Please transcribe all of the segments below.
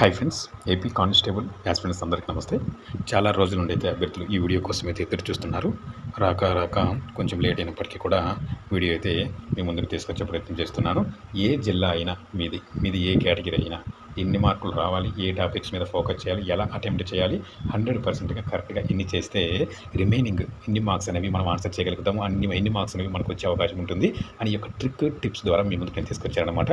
Hi friends AP constable friends అందరికీ నమస్తే. చాలా రోజుల నుండి అయితే అభ్యర్థులు ఈ వీడియో కోసం అయితే ఎదురు చూస్తున్నారు. రాక రాక కొంచెం లేట్ అయినప్పటికీ కూడా వీడియో అయితే మీ ముందుకు తీసుకొచ్చే ప్రయత్నం చేస్తున్నాను. ఏ జిల్లా అయినా మీది మీది ఏ కేటగిరీ అయినా ఎన్ని మార్కులు రావాలి ఏ టాపిక్స్ మీద ఫోకస్ చేయాలి ఎలా అటెంప్ట్ చేయాలి హండ్రెడ్ పర్సెంట్గా కరెక్ట్గా ఎన్ని చేస్తే రిమైనింగ్ ఎన్ని మార్క్స్ అనేవి మనం ఆన్సర్ చేయగలుగుతాము అన్ని ఎన్ని మార్క్స్ అనేవి మనకు వచ్చే అవకాశం ఉంటుంది అని యొక్క ట్రిక్ టిప్స్ ద్వారా మీ ముందుకు నేను తీసుకొచ్చానమాట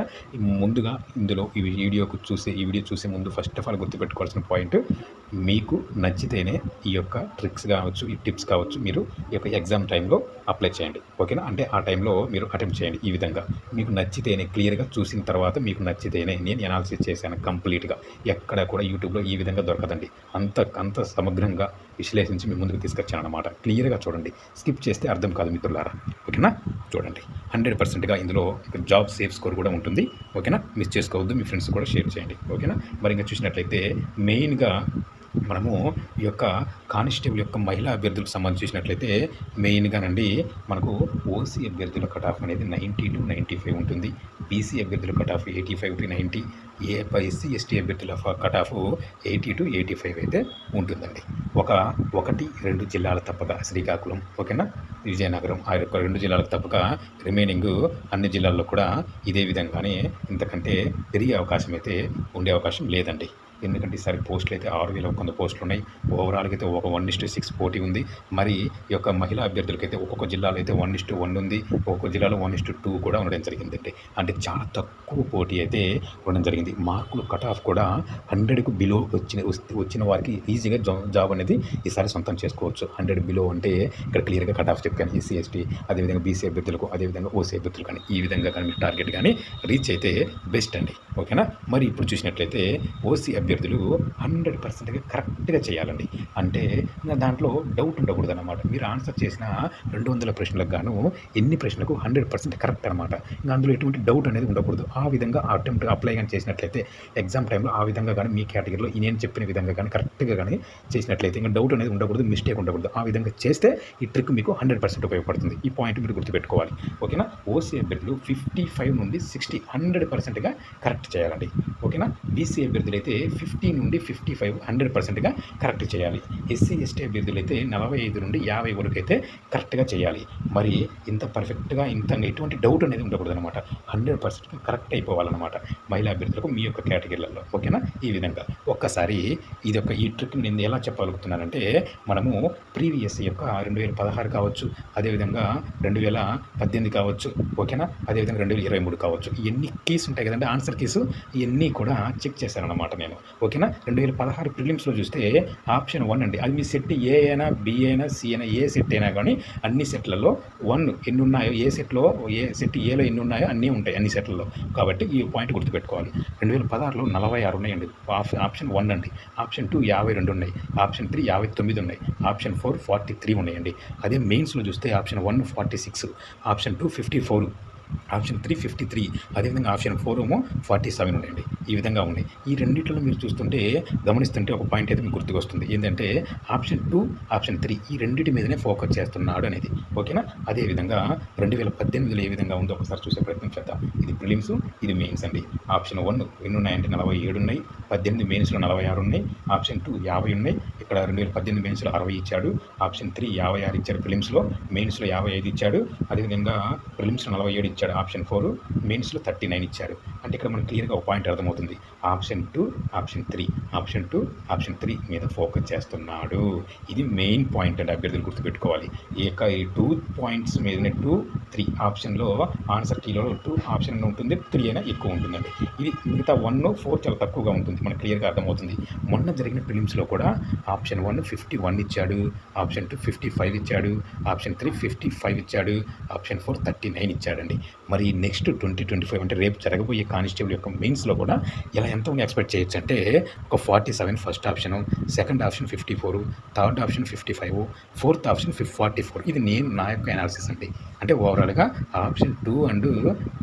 ముందుగా ఇందులో ఈ వీడియోకు చూసే ఈ వీడియో చూసే ముందు ఫస్ట్ ఆఫ్ ఆల్ గుర్తుపెట్టుకోవాల్సిన పాయింట్ మీకు నచ్చితేనే ఈ యొక్క ట్రిక్స్ కావచ్చు ఈ టిప్స్ కావచ్చు మీరు ఈ యొక్క ఎగ్జామ్ టైంలో అప్లై చేయండి. ఓకేనా? అంటే ఆ టైంలో మీరు అటెంప్ట్ చేయండి ఈ విధంగా. మీకు నచ్చితేనే క్లియర్గా చూసిన తర్వాత మీకు నచ్చితేనే నేను ఎనాలిసిస్ చేశాను కంప్లీట్గా ఎక్కడ కూడా యూట్యూబ్లో ఈ విధంగా దొరకదండి. అంత అంత సమగ్రంగా విశ్లేషించి మీ ముందుకు తీసుకొచ్చాను అనమాట క్లియర్గా చూడండి. స్కిప్ చేస్తే అర్థం కాదు మిత్రులారా. ఓకేనా? చూడండి. హండ్రెడ్ పర్సెంట్గా ఇందులో జాబ్ సేఫ్ స్కోర్ కూడా ఉంటుంది. ఓకేనా? మిస్ చేసుకోవద్దు. మీ ఫ్రెండ్స్ కూడా షేర్ చేయండి. ఓకేనా? మరి ఇంకా చూసినట్లయితే మెయిన్గా మనము ఈ యొక్క కానిస్టేబుల్ యొక్క మహిళా అభ్యర్థులకు సంబంధించి చూసినట్లయితే మెయిన్గానండి మనకు ఓసీ అభ్యర్థుల కట్ ఆఫ్ అనేది నైంటీ టు నైంటీ ఫైవ్ ఉంటుంది బీసీ అభ్యర్థుల cut off eighty five to ninety A SC ST అభ్యర్థుల cut off eighty to eighty five అయితే ఉంటుందండి. ఒక ఒకటి రెండు జిల్లాల తప్పక శ్రీకాకుళం ఓకేనా? విజయనగరం ఆ యొక్క రెండు జిల్లాలకు తప్పక రిమైనింగ్ అన్ని జిల్లాల్లో కూడా ఇదే విధంగానే ఇంతకంటే పెరిగే అవకాశం అయితే ఉండే అవకాశం లేదండి. ఎందుకంటే ఈసారి పోస్టులు అయితే ఆరు వేల కొంత పోస్టులు ఉన్నాయి. ఓవరాల్గా అయితే ఒక వన్ ఇస్టు సిక్స్ పోటీ ఉంది. మరి ఈ యొక్క మహిళా అభ్యర్థులకైతే ఒక్కొక్క జిల్లాలో అయితే వన్ ఇస్టు వన్ ఉంది. ఒక్కొక్క జిల్లాలో వన్ ఇస్టు టూ కూడా ఉండడం జరిగిందండి అంటే చాలా తక్కువ పోటీ అయితే ఉండడం జరిగింది. మార్కులు కట్ ఆఫ్ కూడా హండ్రెడ్కు బిలో వచ్చిన వచ్చిన వారికి ఈజీగా జాబ్ అనేది ఈసారి సొంతం చేసుకోవచ్చు. హండ్రెడ్ బిలో అంటే ఇక్కడ క్లియర్గా కట్ ఆఫ్ చెప్పాను. ఈసీ ఎస్టీ అదేవిధంగా బీసీ అభ్యర్థులకు అదేవిధంగా ఓసీ అభ్యర్థులు కానీ ఈ విధంగా కానీ టార్గెట్ కానీ రీచ్ అయితే బెస్ట్ అండి. ఓకేనా మరి ఇప్పుడు చూసినట్లయితే ఓసీ అభ్యర్థులు హండ్రెడ్ పర్సెంట్గా కరెక్ట్గా చేయాలండి. అంటే దాంట్లో డౌట్ ఉండకూడదు అనమాట మీరు ఆన్సర్ చేసిన రెండు వందల ప్రశ్నలకు గాను ఎన్ని ప్రశ్నలకు హండ్రెడ్ పర్సెంట్ కరెక్ట్ అనమాట ఇంకా అందులో ఎటువంటి డౌట్ అనేది ఉండకూడదు. ఆ విధంగా అటెంప్ట్ అప్లై కానీ చేసినట్లయితే ఎగ్జామ్ టైంలో ఆ విధంగా కానీ మీ కేటగిరీలో ఈ నేను చెప్పిన విధంగా కానీ కరెక్ట్గా కానీ చేసినట్లయితే ఇంకా డౌట్ అనేది ఉండకూడదు మిస్టేక్ ఉండకూడదు. ఆ విధంగా చేస్తే ఈ ట్రిక్ మీకు హండ్రెడ్ పర్సెంట్ ఉపయోగపడుతుంది. ఈ పాయింట్ మీరు గుర్తుపెట్టుకోవాలి. ఓకేనా? ఓసీ అభ్యర్థులు ఫిఫ్టీ ఫైవ్ నుండి సిక్స్టీ హండ్రెడ్ పర్సెంట్గా కరెక్ట్ చేయాలండి. ఓకేనా? బీసీ అభ్యర్థులు అయితే ఫిఫ్టీ నుండి ఫిఫ్టీ ఫైవ్ హండ్రెడ్ పర్సెంట్గా కరెక్ట్ చేయాలి. ఎస్సీ ఎస్టీ అభ్యర్థులు అయితే నలభై ఐదు నుండి యాభై వరకు అయితే కరెక్ట్గా చేయాలి. మరి ఇంత పర్ఫెక్ట్గా ఇంత ఎటువంటి డౌట్ అనేది ఉండకూడదు అనమాట హండ్రెడ్ పర్సెంట్గా కరెక్ట్ అయిపోవాలన్నమాట మహిళా అభ్యర్థులకు మీ యొక్క కేటగిరీలలో. ఓకేనా? ఈ విధంగా. ఒక్కసారి ఇది ఒక ఈ ట్రిక్ నేను ఎలా చెప్పగలుగుతున్నానంటే మనము ప్రీవియస్ యొక్క రెండు వేల పదహారు కావచ్చు అదేవిధంగా రెండు వేల పద్దెనిమిది కావచ్చు ఓకేనా? అదేవిధంగా రెండు వేల ఇరవై మూడు కావచ్చు. ఎన్ని కీస్ ఉంటాయి కదండి ఆన్సర్ కీసు? ఇవన్నీ కూడా చెక్ చేశానన్నమాట నేను. ఓకేనా? రెండు వేల పదహారు ప్రిలిమ్స్లో చూస్తే ఆప్షన్ వన్ అండి. అది మీ సెట్ ఏ అయినా బి అయినా సి అయినా ఏ సెట్ అయినా కానీ అన్ని సెట్లలో వన్ ఎన్ని ఉన్నాయో ఏ సెట్లో ఏ సెట్ ఏలో ఎన్ని ఉన్నాయో అన్నీ ఉంటాయి అన్ని సెట్లలో. కాబట్టి ఈ పాయింట్ గుర్తుపెట్టుకోవాలి. రెండు వేల పదహారులో నలభై ఆరు ఉన్నాయండి. ఆప్షన్ వన్ అండి. ఆప్షన్ టూ యాభై రెండు ఉన్నాయి. ఆప్షన్ త్రీ యాభై తొమ్మిది ఉన్నాయి. ఆప్షన్ ఫోర్ ఫార్టీ త్రీ ఉన్నాయండి. అదే మెయిన్స్లో చూస్తే option one forty six. Option two fifty four. Option three fifty three అదేవిధంగా ఆప్షన్ ఫోర్ ఏమో ఫార్టీ సెవెన్ ఉండండి. ఈ విధంగా ఉన్నాయి. ఈ రెండింటిలో మీరు చూస్తుంటే గమనిస్తుంటే ఒక పాయింట్ అయితే మీకు గుర్తుకొస్తుంది ఏంటంటే ఆప్షన్ టూ ఆప్షన్ త్రీ ఈ రెండింటి మీదనే ఫోకస్ చేస్తున్నాడు అనేది. ఓకేనా? అదేవిధంగా రెండు వేల పద్దెనిమిదిలో ఏ విధంగా ఉందో ఒకసారి చూసే ప్రయత్నం చేద్దాం. ఇది ప్రిలిమ్స్ ఇది మెయిన్స్ అండి. ఆప్షన్ వన్ ఎన్ని ఉన్నాయంటే నలభై ఏడు ఉన్నాయి. పద్దెనిమిది మెయిన్స్లో నలభై ఆరు ఉన్నాయి. ఆప్షన్ టూ యాభై ఉన్నాయి. ఇక్కడ రెండు వేల పద్దెనిమిది మెయిన్స్లో అరవై ఇచ్చాడు. ఆప్షన్ త్రీ యాభై ఆరు ఇచ్చాడు ప్రిలిమ్స్లో. మెయిన్స్లో యాభై ఐదు ఇచ్చాడు. అదేవిధంగా ప్రిలిమ్స్లో నలభై ఏడు ఇచ్చాడు ఆప్షన్ ఫోర్ మెయిన్స్లో థర్టీ నైన్ ఇచ్చాడు. అంటే ఇక్కడ మనకు క్లియర్గా ఒక పాయింట్ అర్థమవుతుంది. Option two option three option two option three మీద ఫోకస్ చేస్తున్నాడు. ఇది మెయిన్ పాయింట్ అండి అభ్యర్థులు గుర్తుపెట్టుకోవాలి. ఏక ఈ టూ పాయింట్స్ మీదనే టూ త్రీ ఆప్షన్లో ఆన్సర్ కీలో టూ ఆప్షన్ ఉంటుంది త్రీ అయినా ఎక్కువ ఉంటుందండి. ఇది మిగతా వన్ ఫోర్ చాలా తక్కువగా ఉంటుంది మనకు క్లియర్గా అర్థమవుతుంది. మొన్న జరిగిన ఫిలిమ్స్లో కూడా ఆప్షన్ వన్ ఫిఫ్టీ వన్ ఇచ్చాడు ఆప్షన్ టూ ఫిఫ్టీ ఫైవ్ ఇచ్చాడు ఆప్షన్ త్రీ ఫిఫ్టీ ఫైవ్ ఇచ్చాడు ఆప్షన్ ఫోర్ థర్టీ నైన్ ఇచ్చాడండి. మరి నెక్స్ట్ ట్వంటీ ట్వంటీ ఫైవ్ అంటే రేపు జరగబోయే కానిస్టేబుల్ యొక్క మెయిన్స్లో కూడా ఇలా ఎంత ఎక్స్పెక్ట్ చేయొచ్చు అంటే ఒక forty seven first option second option fifty four third option fifty five fourth option fif forty four. ఇది నేను నా యొక్క అనాలిసిస్ అండి. అంటే ఓవరాల్గా ఆప్షన్ టూ అండ్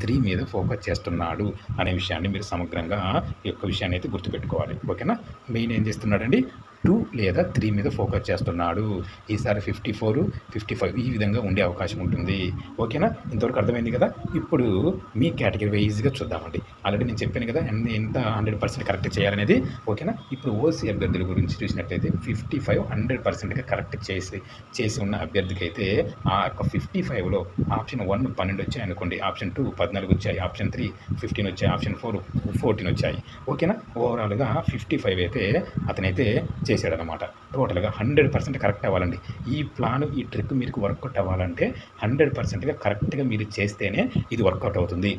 త్రీ మీద ఫోకస్ చేస్తున్నాడు అనే విషయాన్ని మీరు సమగ్రంగా ఈ యొక్క విషయాన్ని అయితే గుర్తుపెట్టుకోవాలి. ఓకేనా? మెయిన్ ఏం చేస్తున్నాడండి? టూ లేదా త్రీ మీద ఫోకస్ చేస్తున్నాడు. ఈసారి ఫిఫ్టీ ఫోర్ ఫిఫ్టీ ఫైవ్ ఈ విధంగా ఉండే అవకాశం ఉంటుంది. ఓకేనా? ఇంతవరకు అర్థమైంది కదా? ఇప్పుడు మీ కేటగిరీ వైజ్గా చూద్దామండి. ఆల్రెడీ నేను చెప్పాను కదా ఎంత హండ్రెడ్ పర్సెంట్ కరెక్ట్ చేయాలనేది. ఓకేనా? ఇప్పుడు ఓసీ అభ్యర్థుల గురించి చూసినట్లయితే ఫిఫ్టీ ఫైవ్ హండ్రెడ్ పర్సెంట్గా కరెక్ట్ చేసి చేసి ఉన్న అభ్యర్థికి అయితే ఆ యొక్క ఫిఫ్టీ ఫైవ్లో ఆప్షన్ వన్ పన్నెండు వచ్చాయి అనుకోండి. ఆప్షన్ టూ పద్నాలుగు వచ్చాయి. ఆప్షన్ త్రీ ఫిఫ్టీన్ వచ్చాయి. ఆప్షన్ ఫోర్ ఫోర్టీన్ వచ్చాయి. ఓకేనా? ఓవరాల్గా ఫిఫ్టీ ఫైవ్ అయితే అతనైతే చేశాడనమాట టోటల్గా హండ్రెడ్ పర్సెంట్ కరెక్ట్ అవ్వాలండి. ఈ ప్లాన్ ఈ ట్రిక్ మీకు వర్కౌట్ అవ్వాలంటే హండ్రెడ్ పర్సెంట్గా కరెక్ట్గా మీరు చేస్తేనే ఇది వర్కౌట్ అవుతుంది.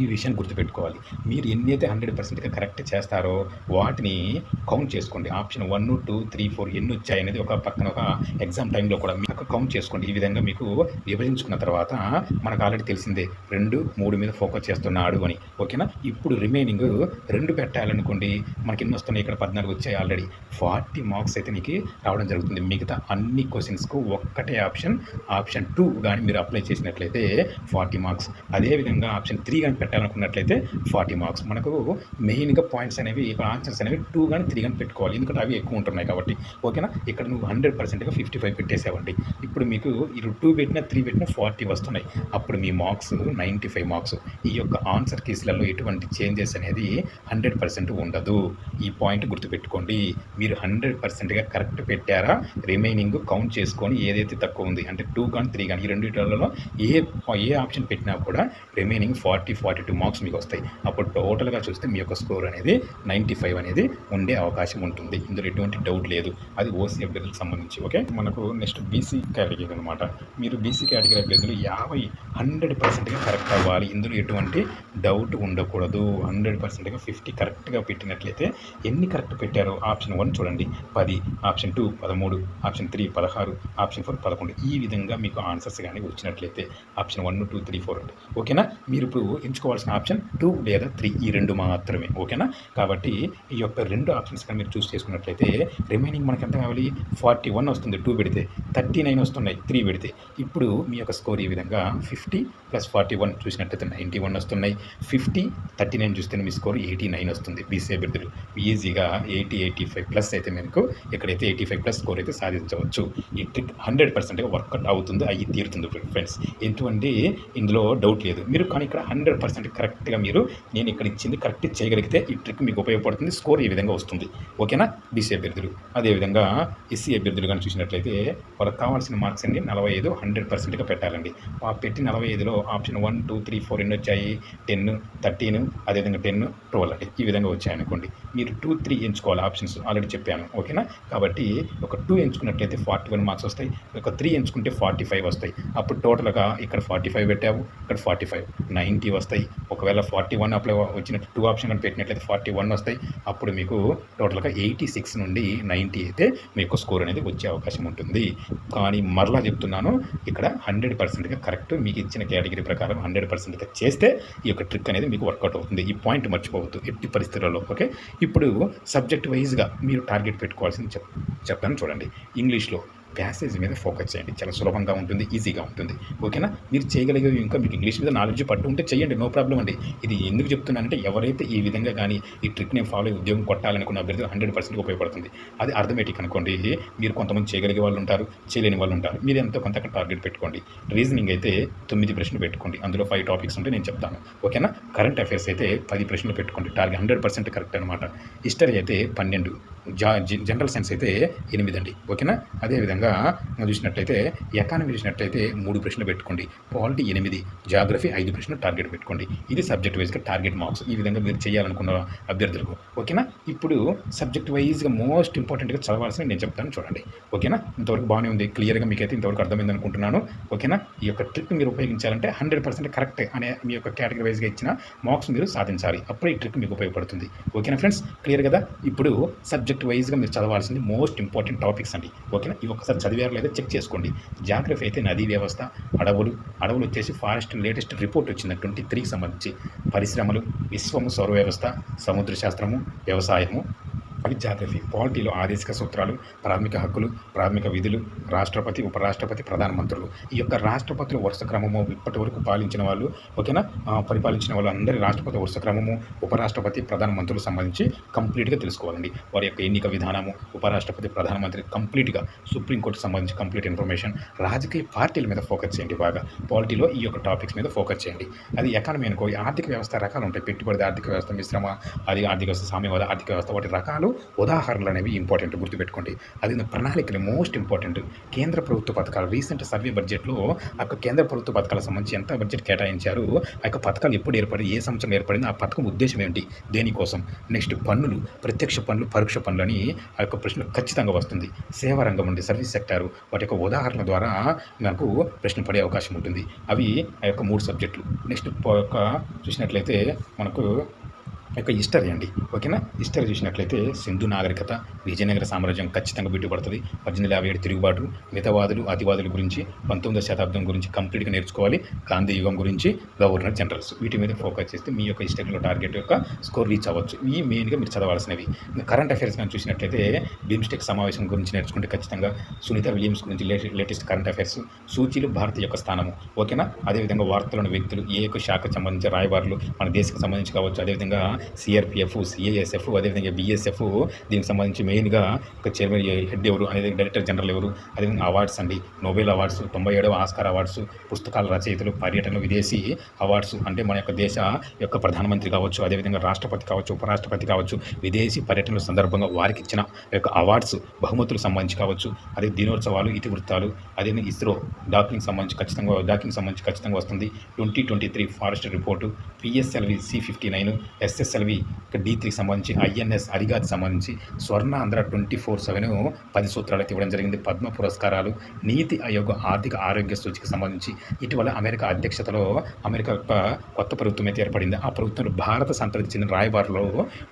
ఈ విషయాన్ని గుర్తుపెట్టుకోవాలి. మీరు ఎన్ని అయితే హండ్రెడ్ పర్సెంట్గా కరెక్ట్ చేస్తారో వాటిని కౌంట్ చేసుకోండి. Option one two three four ఎన్ని వచ్చాయి అనేది ఒక పక్కన ఒక ఎగ్జామ్ టైంలో కూడా మీకు కౌంట్ చేసుకోండి. ఈ విధంగా మీకు విభజించుకున్న తర్వాత మనకు ఆల్రెడీ తెలిసిందే రెండు మూడు మీద ఫోకస్ చేస్తున్నాడు అని. ఓకేనా? ఇప్పుడు రిమైనింగ్ రెండు పెట్టాలనుకోండి మనకి ఎన్ని వస్తున్నాయి? ఇక్కడ పద్నాలుగు వచ్చాయి ఆల్రెడీ. ఫార్టీ మార్క్స్ అయితే నీకు రావడం జరుగుతుంది. మిగతా అన్ని క్వశ్చన్స్కు ఒక్కటే ఆప్షన్ ఆప్షన్ టూ కానీ మీరు అప్లై చేసినట్లయితే ఫార్టీ మార్క్స్. అదేవిధంగా ఆప్షన్ త్రీ కానీ పెట్టాలనుకున్నట్లయితే ఫార్టీ మార్క్స్. మనకు మెయిన్గా పాయింట్స్ అనేవి ఆన్సర్స్ అనేవి టూ కానీ త్రీ కానీ పెట్టుకోవాలి. ఎందుకంటే అవి ఎక్కువ ఉంటున్నాయి కాబట్టి. ఓకేనా? ఇక్కడ నువ్వు హండ్రెడ్ పర్సెంట్గా ఫిఫ్టీ ఫైవ్ పెట్టేసావండి. ఇప్పుడు మీకు ఇరు టూ పెట్టినా త్రీ పెట్టినా ఫార్టీ వస్తున్నాయి. అప్పుడు మీ మార్క్స్ నైంటీ ఫైవ్ మార్క్స్. ఈ యొక్క ఆన్సర్ కేసులలో ఎటువంటి చేంజెస్ అనేది హండ్రెడ్ పర్సెంట్ ఉండదు. ఈ పాయింట్ గుర్తుపెట్టుకోండి. మీరు హండ్రెడ్ పర్సెంట్గా కరెక్ట్ పెట్టారా? రిమైనింగ్ కౌంట్ చేసుకొని ఏదైతే తక్కువ ఉంది అంటే టూ కానీ త్రీ కానీ ఈ రెండింటిలో ఏ ఏ ఆప్షన్ పెట్టినా కూడా remaining forty forty two marks మీకు వస్తాయి అప్పుడు టోటల్గా చూస్తే మీ యొక్క స్కోర్ అనేది నైంటీ ఫైవ్ అనేది ఉండే అవకాశం ఉంటుంది. ఇందులో ఎటువంటి డౌట్ లేదు. అది ఓసీ అభ్యర్థులకు సంబంధించి ఓకే? మనకు నెక్స్ట్ బీసీ కేటగిరీ అనమాట మీరు బీసీ కేటగిరీ అభ్యర్థులు యాభై హండ్రెడ్ పర్సెంట్గా కరెక్ట్ అవ్వాలి. ఇందులో ఎటువంటి డౌట్ ఉండకూడదు. హండ్రెడ్ పర్సెంట్గా ఫిఫ్టీ కరెక్ట్గా పెట్టినట్లయితే ఎన్ని కరెక్ట్ పెట్టారో ఆప్షన్ వన్ చూడండి. పది ఆప్షన్ టూ పదమూడు ఆప్షన్ త్రీ పదహారు ఆప్షన్ ఫోర్ పదకొండు. ఈ విధంగా మీకు ఆన్సర్స్ కానీ వచ్చినట్లయితే option one two three four ఓకేనా? మీరు ఇప్పుడు ఎంచుకోవాల్సిన ఆప్షన్ టూ లేదా త్రీ ఈ రెండు మాత్రమే ఓకేనా? కాబట్టి ఈ యొక్క రెండు ఆప్షన్స్ కానీ మీరు చూస్ చేసుకున్నట్లయితే రిమైనింగ్ మనకి ఎంత కావాలి? ఫార్టీ వన్ వస్తుంది టూ పెడితే. థర్టీ నైన్ వస్తున్నాయి త్రీ పెడితే. ఇప్పుడు మీ యొక్క స్కోర్ ఈ విధంగా ఫిఫ్టీ ప్లస్ ఫార్టీ వన్ చూసినట్లయితే నైంటీ వన్ వస్తున్నాయి. ఫిఫ్టీ థర్టీ నైన్ చూస్తే మీ స్కోర్ ఎయిటీ నైన్ వస్తుంది. బీసీ అభ్యర్థులు ఈజీగా ఎయిటీ ఎయిటీ ఫైవ్ ప్లస్ అయితే మీకు ఎక్కడైతే ఎయిటీ ఫైవ్ ప్లస్ స్కోర్ అయితే సాధించవచ్చు. ఈ ట్రిక్ హండ్రెడ్ పర్సెంట్గా వర్కౌట్ అవుతుంది అయ్యి తీరుతుంది ఫ్రెండ్స్. ఎటువంటి ఇందులో డౌట్ లేదు. మీరు కానీ ఇక్కడ హండ్రెడ్ పర్సెంట్ కరెక్ట్గా మీరు నేను ఇక్కడ ఇచ్చింది కరెక్ట్ చేయగలిగితే ఈ ట్రిక్ మీకు ఉపయోగపడుతుంది. స్కోర్ ఈ విధంగా వస్తుంది. ఓకేనా బీసీ అభ్యర్థులు. అదేవిధంగా ఎస్సీ అభ్యర్థులు కానీ చూసినట్లయితే వాళ్ళకి కావాల్సిన మార్క్స్ అండి నలభై ఐదు హండ్రెడ్ పర్సెంట్గా పెట్టాలండి. ఆ పెట్టి నలభై ఐదులో option one two three four ఎన్ని వచ్చాయి? టెన్ థర్టీన్ అదేవిధంగా టెన్ ట్వెల్వ్ అండి. ఈ విధంగా వచ్చాయి అనుకోండి. మీరు టూ త్రీ ఎంచుకోవాలి ఆప్షన్స్ ఆల్రెడీ చెప్పాను. ఓకేనా కాబట్టి ఒక టూ ఎంచుకున్నట్లయితే ఫార్టీ వన్ మార్క్స్ వస్తాయి. ఒక త్రీ ఎంచుకుంటే ఫార్టీ ఫైవ్ వస్తాయి. అప్పుడు టోటల్గా ఇక్కడ ఫార్టీ ఫైవ్ పెట్టావు. ఇక్కడ ఫార్టీ ఫైవ్ నైంటీ వస్తాయి. ఒకవేళ ఫార్టీ వన్ అప్లై వచ్చినట్టు టూ ఆప్షన్ కానీ పెట్టినట్లయితే ఫార్టీ వన్ వస్తాయి. అప్పుడు మీకు టోటల్గా ఎయిటీ సిక్స్ నుండి నైంటీ అయితే మీకు స్కోర్ అనేది వచ్చే అవకాశం ఉంటుంది. కానీ మరలా చెప్తున్నాను ఇక్కడ హండ్రెడ్ పర్సెంట్గా కరెక్ట్ మీకు ఇచ్చిన కేటగిరీ ప్రకారం హండ్రెడ్ పర్సెంట్గా చేస్తే ఈ యొక్క ట్రిక్ అనేది మీకు వర్కౌట్ అవుతుంది. ఈ పాయింట్ మర్చిపోవద్దు ఎట్టి పరిస్థితులలో ఓకే? ఇప్పుడు సబ్జెక్ట్ వైజ్గా మీరు టార్గెట్ పెట్టుకోవాల్సింది చెప్ చెప్తాను చూడండి. ఇంగ్లీష్లో ప్యాసేజ్ మీద ఫోకస్ చేయండి. చాలా సులభంగా ఉంటుంది ఈజీగా ఉంటుంది. ఓకేనా? మీరు చేయగలిగేవి ఇంకా మీకు ఇంగ్లీష్ మీద నాలెడ్జ్ పట్టు ఉంటే చేయండి నో ప్రాబ్లం అండి. ఇది ఎందుకు చెప్తున్నానంటే ఎవరైతే ఈ విధంగా కానీ ఈ ట్రిక్ నేను ఫాలో అయ్యి ఉద్యోగం కొట్టాలనుకున్న అభ్యర్థి హండ్రెడ్ పర్సెంట్ ఉపయోగపడుతుంది. అది అర్థమేటిక్ అనుకోండి మీరు కొంతమంది చేయగలిగే వాళ్ళు ఉంటారు చేయలేని వాళ్ళు ఉంటారు. మీరు ఎంతో కొంత టార్గెట్ పెట్టుకోండి. రీజనింగ్ అయితే తొమ్మిది ప్రశ్నలు పెట్టుకోండి. అందులో ఫైవ్ టాపిక్స్ ఉంటే నేను చెప్తాను. ఓకేనా? కరెంట్ అఫైర్స్ అయితే పది ప్రశ్నలు పెట్టుకోండి. టార్గెట్ హండ్రెడ్ పర్సెంట్ కరెక్ట్ అనమాట హిస్టరీ అయితే పన్నెండు. జనరల్ సైన్స్ అయితే ఎనిమిది అండి ఓకేనా? అదేవిధంగా చూసినట్టయితే చూసినట్లయితే ఎకానమీ చూసినట్టయితే మూడు ప్రశ్నలు పెట్టుకోండి పాలిటీ ఎనిమిది జాగ్రఫీ ఐదు ప్రశ్నలు టార్గెట్ పెట్టుకోండి. ఇది సబ్జెక్ట్ వైజ్గా టార్గెట్ మార్క్స్ ఈ విధంగా మీరు చేయాలనుకున్న అభ్యర్థులకు ఓకేనా? ఇప్పుడు సబ్జెక్ట్ వైజ్గా మోస్ట్ ఇంపార్టెంట్గా చదవాల్సిన నేను చెప్తాను చూడండి ఓకేనా? ఇంతవరకు బాగానే ఉంది క్లియర్గా మీకైతే ఇంతవరకు అర్థమైంది అనుకుంటున్నాను ఓకేనా? ఈ యొక్క ట్రిక్ మీరు ఉపయోగించాలంటే హండ్రెడ్ పర్సెంట్ కరెక్ట్ అనే మీ యొక్క కేటగిరీ వైజ్గా ఇచ్చిన మార్క్స్ మీరు సాధించాలి అప్పుడే ఈ ట్రిక్ మీకు ఉపయోగపడుతుంది ఓకేనా ఫ్రెండ్స్? క్లియర్ కదా? ఇప్పుడు సబ్జెక్ట్ వైజ్గా మీరు చదవాల్సింది మోస్ట్ ఇంపార్టెంట్ టాపిక్స్ అండి. ఓకేనా? ఇవి ఒకసారి చదివారు లేదా చెక్ చేసుకోండి. జాగ్రఫీ అయితే నదీ వ్యవస్థ అడవులు అడవులు వచ్చేసి ఫారెస్ట్ లేటెస్ట్ రిపోర్ట్ వచ్చింది. ట్వంటీ త్రీకి సంబంధించి పరిశ్రమలు విశ్వము సౌర వ్యవస్థ సముద్ర శాస్త్రము వ్యవసాయము. జాగ్రఫీ పాలిటీలో ఆదేశిక సూత్రాలు ప్రాథమిక హక్కులు ప్రాథమిక విధులు రాష్ట్రపతి ఉపరాష్ట్రపతి ప్రధానమంత్రులు. ఈ యొక్క రాష్ట్రపతుల వరుస క్రమము ఇప్పటి వరకు పాలించిన వాళ్ళు ఓకేనా? పరిపాలించిన వాళ్ళు అందరి రాష్ట్రపతి వరుస క్రమము ఉపరాష్ట్రపతి ప్రధానమంత్రులకు సంబంధించి కంప్లీట్గా తెలుసుకోవాలండి. వారి యొక్క ఎన్నిక విధానము ఉపరాష్ట్రపతి ప్రధానమంత్రి కంప్లీట్గా సుప్రీంకోర్టు సంబంధించి కంప్లీట్ ఇన్ఫర్మేషన్ రాజకీయ పార్టీల మీద ఫోకస్ చేయండి బాగా. పాలిటీలో ఈ యొక్క టాపిక్స్ మీద ఫోకస్ చేయండి. అది ఎకానమీ అనుకో ఆర్థిక వ్యవస్థ రకాలు ఉంటాయి. పెట్టుబడి ఆర్థిక వ్యవస్థ మిశ్రమ అది ఆర్థిక వ్యవస్థ సామ్యవాద ఆర్థిక వ్యవస్థ వాటి రకాలు ఉదాహరణలు అనేవి ఇంపార్టెంట్ గుర్తుపెట్టుకోండి. అది ప్రణాళికలు మోస్ట్ ఇంపార్టెంట్ కేంద్ర ప్రభుత్వ పథకాలు రీసెంట్ సర్వే బడ్జెట్లో ఆ యొక్క కేంద్ర ప్రభుత్వ పథకాలకు సంబంధించి ఎంత బడ్జెట్ కేటాయించారు ఆ యొక్క పథకాలు ఎప్పుడు ఏర్పడి ఏ సంవత్సరం ఏర్పడింది ఆ పథకం ఉద్దేశం ఏంటి దేనికోసం? నెక్స్ట్ పన్నులు ప్రత్యక్ష పన్నులు పరోక్ష పన్నులు అని ఆ యొక్క ప్రశ్న ఖచ్చితంగా వస్తుంది. సేవా రంగం ఉంది సర్వీస్ సెక్టారు వాటి యొక్క ఉదాహరణ ద్వారా నాకు ప్రశ్న పడే అవకాశం ఉంటుంది. అవి ఆ యొక్క మూడు సబ్జెక్టులు నెక్స్ట్ యొక్క చూసినట్లయితే మనకు యొక్క హిస్టరీ అండి ఓకేనా? హిస్టరీ చూసినట్లయితే సింధు నాగరికత విజయనగర సామ్రాజ్యం ఖచ్చితంగా బిడ్డుపడుతుంది. పద్దెనిమిది యాభై ఏడు తిరుగుబాటు మితవాదులు అతివాదుల గురించి పంతొమ్మిదవ శతాబ్దం గురించి కంప్లీట్గా నేర్చుకోవాలి. గాంధీ యుగం గురించి గవర్నర్ జనరల్స్. వీటి మీద ఫోకస్ చేస్తే మీ యొక్క హిస్టరీలో టార్గెట్ యొక్క స్కోర్ రీచ్ అవ్వచ్చు. ఈ మెయిన్గా మీరు చదవాల్సినవి. కరెంట్ అఫైర్స్ కానీ చూసినట్లయితే బిమ్స్టెక్ సమావేశం గురించి నేర్చుకుంటే ఖచ్చితంగా సునీత విలియమ్స్ గురించి లేటెస్ట్ కరెంట్ అఫైర్స్ సూచీలు భారత యొక్క స్థానము ఓకేనా? అదేవిధంగా వార్తలను వ్యక్తులు ఏ యొక్క శాఖకు సంబంధించి రాయబారులు మన దేశకు సంబంధించి కావచ్చు అదేవిధంగా సిఆర్పిఎఫ్ సిఐఎస్ఎఫ్ అదేవిధంగా బిఎస్ఎఫ్ దీనికి సంబంధించి మెయిన్గా ఒక చైర్మన్ హెడ్ ఎవరు అనేది డైరెక్టర్ జనరల్ ఎవరు అదేవిధంగా అవార్డ్స్ అండి. నోబెల్ అవార్డ్స్ తొంభై ఏడవ ఆస్కార్ అవార్డ్స్ పుస్తకాల రచయితలు పర్యటన విదేశీ అవార్డ్స్ అంటే మన యొక్క దేశ యొక్క ప్రధానమంత్రి కావచ్చు అదేవిధంగా రాష్ట్రపతి కావచ్చు ఉపరాష్ట్రపతి కావచ్చు విదేశీ పర్యటనల సందర్భంగా వారికి ఇచ్చిన యొక్క అవార్డ్స్ బహుమతులకు సంబంధించి కావచ్చు అదే దినోత్సవాలు ఇతివృత్తాలు అదే ఇస్రో డాకింగ్ సంబంధించి ఖచ్చితంగా డాకింగ్ సంబంధించి ఖచ్చితంగా వస్తుంది. Twenty twenty three forest report PSLV C fifty nine SSLV D త్రీకి సంబంధించి ఐఎన్ఎస్ అరిగాకి సంబంధించి Swarna Andhra twenty four seven పది సూత్రాలు ఇవ్వడం జరిగింది. పద్మ పురస్కారాలు నీతి ఆయోగ్ ఆర్థిక ఆరోగ్య సూచికి సంబంధించి ఇటీవల అమెరికా అధ్యక్షతలో అమెరికా యొక్క కొత్త ప్రభుత్వం అయితే ఏర్పడింది. ఆ ప్రభుత్వంలో భారత సంతతికి చెందిన రాయబారులు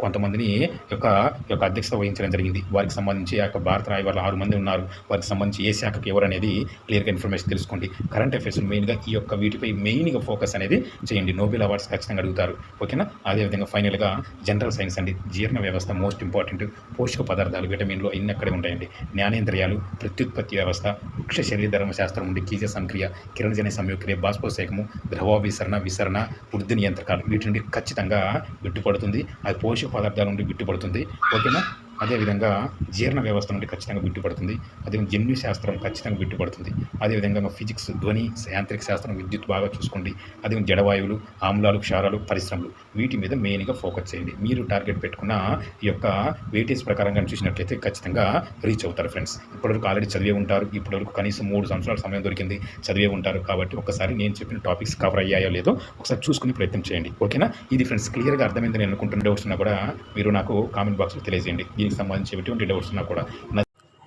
కొంతమందిని యొక్క యొక్క అధ్యక్షత వహించడం జరిగింది. వారికి సంబంధించి ఆ యొక్క భారత రాయబారులు ఆరు మంది ఉన్నారు. వారికి సంబంధించి ఏ శాఖకి ఎవరు అనేది క్లియర్గా ఇన్ఫర్మేషన్ తెలుసుకోండి. కరెంట్ అఫైర్స్ మెయిన్గా ఈ యొక్క వీటిపై మెయిన్గా ఫోకస్ అనేది చేయండి. నోబెల్ అవార్డ్స్ ఖచ్చితంగా అడుగుతారు. ఓకేనా? అదేవిధంగా ఫైనల్గా జనరల్ సైన్స్ అండి. జీర్ణ వ్యవస్థ మోస్ట్ ఇంపార్టెంట్ పోషక పదార్థాలు విటమిన్లు అన్నీ అక్కడే ఉంటాయండి. జ్ఞానేంద్రియాలు ప్రత్యుత్పత్తి వ్యవస్థ వృక్ష శరీరధర్మ శాస్త్రం ఉండి కీజ సంక్రియ కిరణజన సంయోక్రియ బాష్పోసేకము ద్రవ విసరణ విసరణ వృద్ధి నియంత్రకాలు వీటి నుండి ఖచ్చితంగా విట్టుపడుతుంది. అది పోషక పదార్థాల నుండి విట్టుపడుతుంది. ఓకేనా? అదేవిధంగా జీర్ణ వ్యవస్థ నుండి ఖచ్చితంగా బిట్టుపడుతుంది అదే జన్యు శాస్త్రం ఖచ్చితంగా బిట్టుపడుతుంది అదేవిధంగా ఫిజిక్స్ ధ్వని యాంత్రిక శాస్త్రం విద్యుత్ బాగా చూసుకోండి. అదే జడవాయువులు ఆమ్లాలు క్షారాలు పరిశ్రమలు వీటి మీద మెయిన్గా ఫోకస్ చేయండి. మీరు టార్గెట్ పెట్టుకున్న ఈ యొక్క వెయిటేజ్ ప్రకారంగా చూసినట్లయితే ఖచ్చితంగా రీచ్ అవుతారు ఫ్రెండ్స్. ఇప్పటివరకు ఆల్రెడీ చదివే ఉంటారు. ఇప్పటివరకు కనీసం మూడు సంవత్సరాల సమయం దొరికింది చదివే ఉంటారు కాబట్టి ఒకసారి నేను చెప్పిన టాపిక్స్ కవర్ అయ్యాయో లేదో ఒకసారి చూసుకునే ప్రయత్నం చేయండి. ఓకేనా? ఇది ఫ్రెండ్స్ క్లియర్గా అర్థమైంది నేను అనుకుంటున్న డౌట్స్ ఉన్నా కూడా మీరు నాకు కామెంట్ బాక్స్లో తెలియజేయండి. రీజనింగ్ సంబంధించి ఎటువంటి డౌట్స్ ఉన్నా కూడా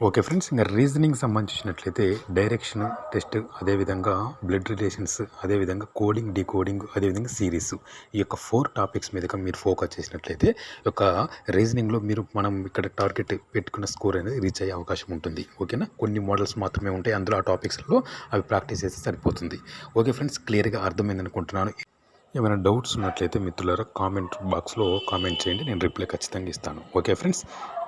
ఓకే ఫ్రెండ్స్ ఇంకా రీజనింగ్ సంబంధించినట్లయితే డైరెక్షన్ టెస్ట్ అదేవిధంగా బ్లడ్ రిలేషన్స్ అదేవిధంగా కోడింగ్ డీకోడింగ్ అదేవిధంగా సిరీస్ ఈ యొక్క ఫోర్ టాపిక్స్ మీదగా మీరు ఫోకస్ చేసినట్లయితే ఒక యొక్క రీజనింగ్లో మీరు మనం ఇక్కడ టార్గెట్ పెట్టుకున్న స్కోర్ అనేది రీచ్ అయ్యే అవకాశం ఉంటుంది. ఓకేనా కొన్ని మోడల్స్ మాత్రమే ఉంటాయి. అందులో ఆ టాపిక్స్లో అవి ప్రాక్టీస్ చేస్తే సరిపోతుంది. ఓకే ఫ్రెండ్స్ క్లియర్గా అర్థమైంది అనుకుంటున్నాను. ఏమైనా డౌట్స్ ఉన్నట్లయితే మిత్రులారా కామెంట్ బాక్స్లో కామెంట్ చేయండి. నేను రిప్లై ఖచ్చితంగా ఇస్తాను. Okay friends